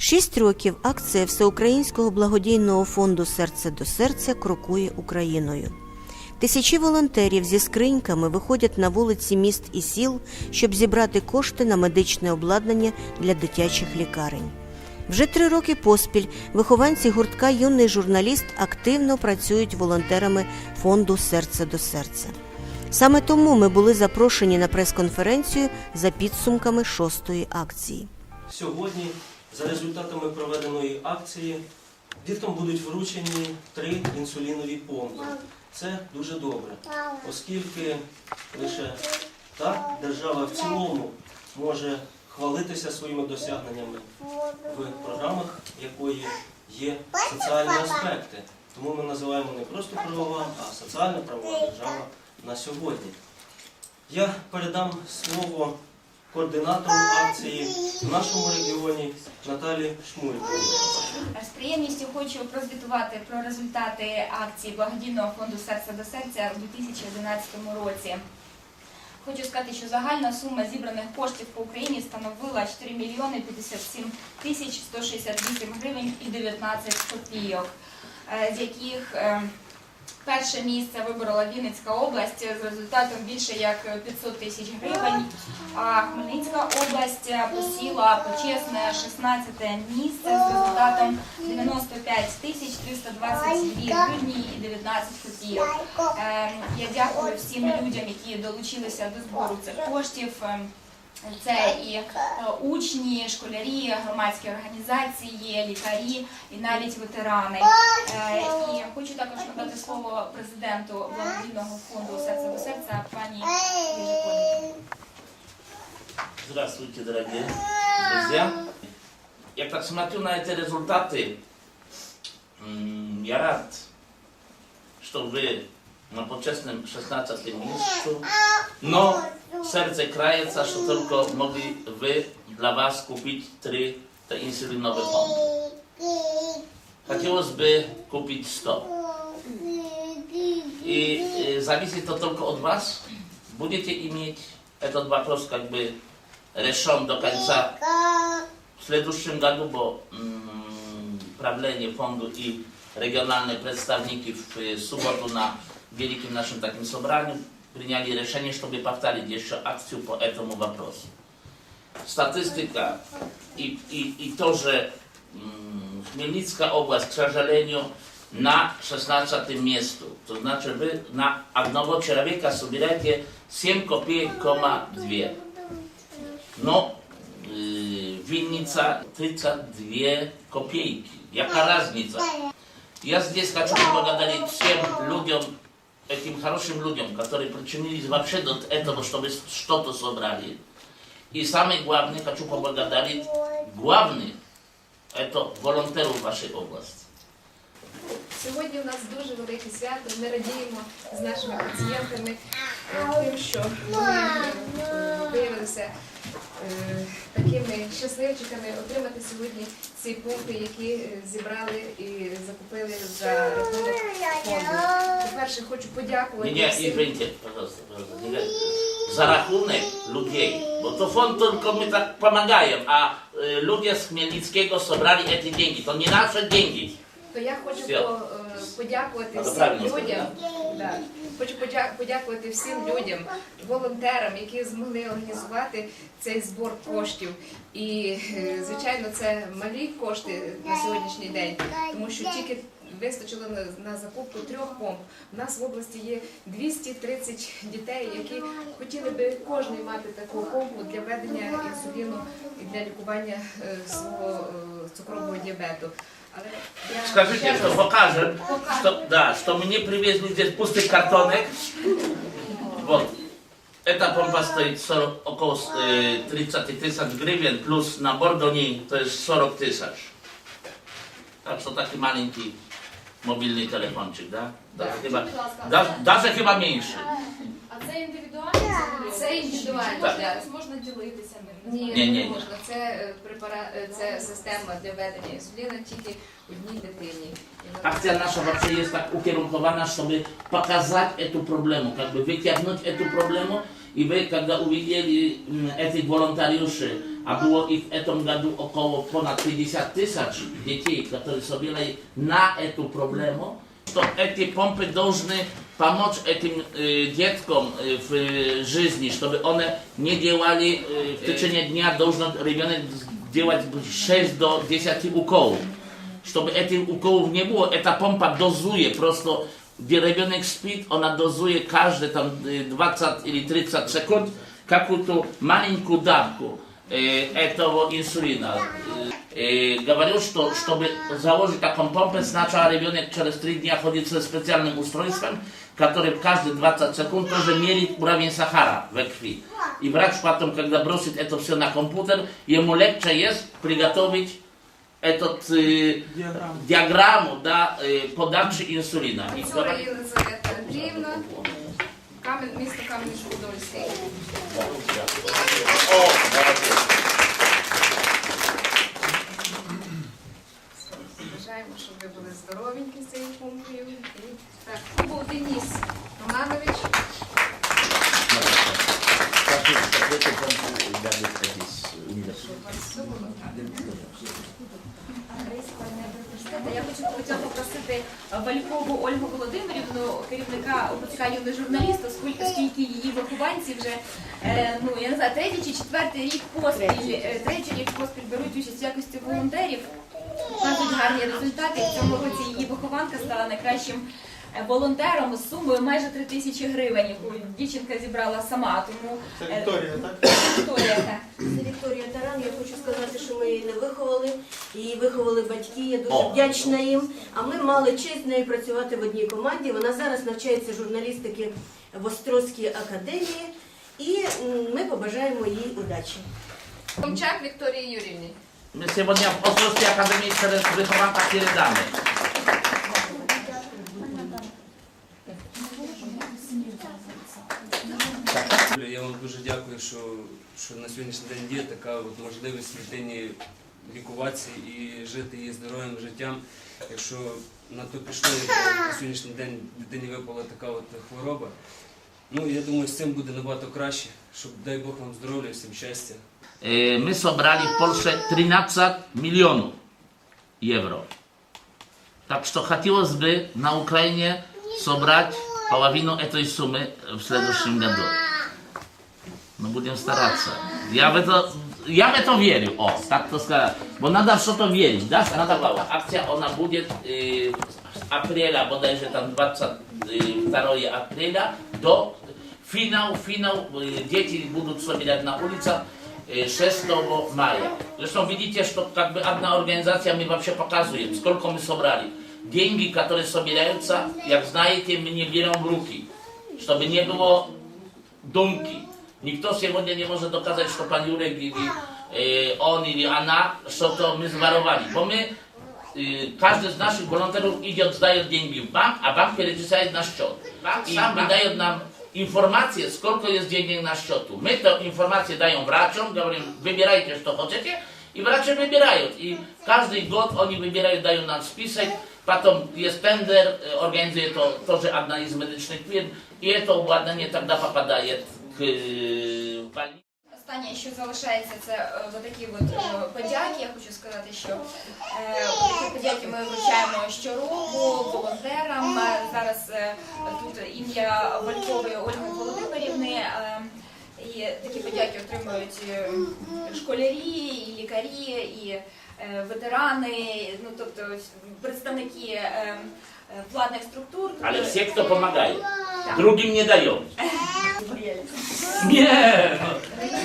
Шість років акція Всеукраїнського благодійного фонду Серце до серця крокує Україною. Тисячі волонтерів зі скриньками виходять на вулиці міст і сіл, щоб зібрати кошти на медичне обладнання для дитячих лікарень. Вже три роки поспіль вихованці гуртка Юний журналіст активно працюють волонтерами фонду Серце до серця. Саме тому ми були запрошені на прес-конференцію за підсумками шостої акції. Сьогодні, за результатами проведеної акції, діткам будуть вручені три інсулінові помпи. Це дуже добре, оскільки лише так держава в цілому може хвалитися своїми досягненнями в програмах, якої є соціальні аспекти. Тому ми називаємо не просто правова, а соціальна правова держава на сьогодні. Я передам слово координатору акції в нашому регіоні Наталі Шмульковій. З приємністю хочу прозвітувати про результати акції благодійного фонду Серце до серця у 2011 році. Хочу сказати, що загальна сума зібраних коштів по Україні становила 4 мільйони 57 тисяч 168 гривень і 19 копійок, е, з яких е, перше місце виборола Вінницька область з результатом більше як 500 тисяч гривень, а Хмельницька область посіла почесне 16 місце з результатом 95 тисяч 322 гривні і 19 копійок. Е, Я дякую всім людям, які долучилися до збору цих коштів. Е, Це і е, учні, школярі, громадські організації, лікарі і навіть ветерани. Е, І хочу також надати слово президенту благодійного фонду серце до серця пані Єжиконі. Здравствуйте, дорогие друзья. Я так смотрю на эти результаты, м, я рад, что вы на почестном 16 miejscu, но сердце крается, что только могли вы для вас купить три te insulinowe pompy. Хотелось бы купить 100. И э, зависит то только от вас. Будете иметь этот вопрос как бы решен до конца в следующем году, bo mm, правление фонду и региональные представники в э, субботу на великим нашем таким собрании приняли решение, чтобы повторить еще акцию по этому вопросу. Статистика и, и, и тоже м, Хмельницкая область, к сожалению, на 16 месте. То значит, вы на одного человека собираете 7 копеек, 2. Но y, winnica 32 копейки. Яка разница? Я здесь хочу поблагодарить всем людям, этим хорошим людям, которые причинились вообще до этого, чтобы что-то собрали. И самое главное, хочу поблагодарить главных, это волонтеров вашей области. Сьогодні у нас дуже велике свято. Ми радіємо з нашими пацієнтами е, тим, що вони е, виявилися е, такими щасливчиками отримати сьогодні ці помпи, які е, зібрали і закупили за рахунок фонду. По-перше, хочу подякувати Не, не, извините, пожалуйста, пожалуйста. За рахунок людей. Bo to fond tylko my tak pomagają, a y, ludzie z Chmielnickiego sobrali te деньги. To nie nasze деньги. То я хочу Все. по- е, подякувати А, всім правильно людям. Да. Хочу подя- подякувати всім людям, волонтерам, які змогли організувати цей збор коштів. І е, звичайно, це малі кошти на сьогоднішній день, тому що тільки вистачило на, на закупку трьох помп. У нас в області є 230 дітей, які хотіли би кожен мати таку помпу для ведення інсуліну і для лікування е, свого е, цукрового діабету. Але я Скажите, ще что раз- покажем, что, да, что мне привезли здесь пустый картонек. Вот. Эта помпа стоит 40, около э, 30 тысяч гривен, плюс набор до ней, то есть 40 тысяч. Так что такой маленький мобильный телефончик, да? Даже, chyba, даже, даже chyba меньше. А це індивідуально? Це індивідуально, Так. так. Зараз можна ділитися ним. Ні, Ні, не ні. можна. Це е, препара... е, це система для ведення інсуліну тільки одній дитині. І вона- Akcja nasza вообще jest tak ukierunkowana, żeby pokazać эту проблему, как бы wyciągnąć эту проблему И вы, когда увидели м, этих волонтариушей, а было их в этом году около понад 50 тысяч детей, которые собирали на эту проблему, то эти помпы должны помочь этим э, деткам э, в э, жизни, чтобы они не делали э, в течение дня, должен ребенок делать 6 до 10 уколов. Чтобы этих уколов не было, эта помпа дозует просто, где ребенок спит, она дозует каждые там э, 20 или 30 секунд какую-то маленькую давку э, этого инсулина. Э, э, говорю, что чтобы заложить такую помпу, сначала ребенок через 3 дня ходит со специальным устройством, который каждые 20 секунд тоже мерит уровень сахара в крови. И врач потом, когда бросит это все на компьютер, ему легче есть приготовить этот э, диаграмму да, э, подачи инсулина. И Піцура Єлизавета Андріївна, Кам'ян, місто Кам'янець-Подольський. О, молодець. Бажаємо, щоб ви були здоровенькі з цією помпою. І так, був Деніс Романович. Все було так. Я хочу хотіла попросити Валькову Ольгу Володимирівну, керівника ОПЦК юний журналіст, оскільки оскільки її вихованці вже е, ну я не знаю, третій чи четвертий рік поспіль, е, третій рік поспіль беруть участь в якості волонтерів, показують гарні результати. В цьому році її вихованка стала найкращим е, волонтером з сумою майже 3 тисячі гривень, яку дівчинка зібрала сама. Тому Це е, Вікторія, так? Вікторія, так. Це Вікторія Таран. Я хочу сказати, що ми її не виховали. Її виховали батьки. Я дуже вдячна їм. А ми мали честь з нею працювати в одній команді. Вона зараз навчається журналістики в Острозькій академії. І ми побажаємо їй удачі. Томчак Вікторії Юрівні. My сегодня w Ostrowskiej Akademii через wychowanka що, що на сьогоднішній день є така от можливість дитині лікуватися і жити її здоровим життям. Якщо на то пішло, як на сьогоднішній день дитині випала така от хвороба. Ну я думаю, з цим буде набагато краще, щоб дай Бог вам здоров'я, всім щастя. E, My sobrali w Polsce 13 milionów euro. Tak что хотелось бы на Украине собрать половину этой суммы в следующем году. No будем стараться. Я в это, я в это верю, о, так то сказать. Bo надо в что-то верить, да? Надо была. Акция, она будет э, с апреля, bodajże tam 22 апреля до finał, finał, y, dzieci будут собирать на улицах y, 6 мая. Zresztą widzicie, что как бы одна организация мы вообще показываем, сколько мы собрали. Деньги, которые собираются, jak знаете, мы не берем в руки, чтобы не было думки. Никто сегодня не может доказать, что пан Юрек или э, он или она что-то мы зворовали. Bo my, y, każdy z naszych волонтеров идет, сдает деньги в банк, а банк перечисляет на счет. Банк сам выдает нам информацию, сколько есть денег на счету. Мы эту информацию даем врачам, говорим, выбирайте, что хотите, и врачи выбирают. И каждый год они выбирают, дают нам список, потом есть тендер, э, организует то, тоже одна из медичных фирм, и это обладнание тогда попадает э. Останнє, що залишається, це е, за такі от е, подяки. Я хочу сказати, що е, подяки ми вручаємо щороку волонтерам. Е, Зараз е, тут ім'я Валькової Ольги Володимирівни. е, І такі подяки отримують е, школярі, і лікарі, і е, ветерани, ну тобто представники е, е, владних структур. Ale Тобто, все, кто помогает, другим не дает. Не, ну,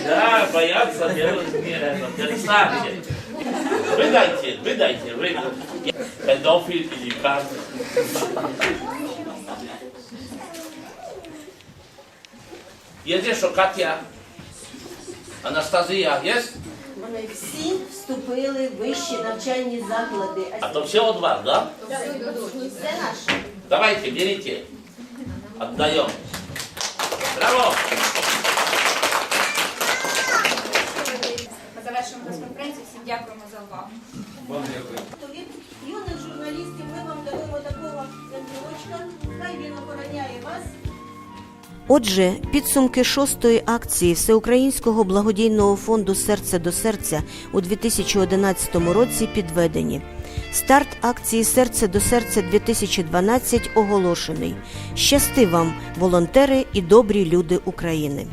да, боятся, берут, не, ну, перестаньте. Вы дайте, вы дайте, вы педофил или как. Jest jeszcze Katia, Anastazja, jest? Вони всі вступили в вищі навчальні заклади. A to все od was, да? Це наше. Давайте, берите. Отдаем. Браво! Ми прес-конференцію. Всім дякуємо за увагу. Вам дякую. То від юних журналістів ми вам даруємо такого янголочка. Хай він охороняє вас Отже, підсумки шостої акції Всеукраїнського благодійного фонду Серце до серця у 2011 році підведені. Старт акції Серце до серця 2012 оголошений. Щасти вам, волонтери і добрі люди України!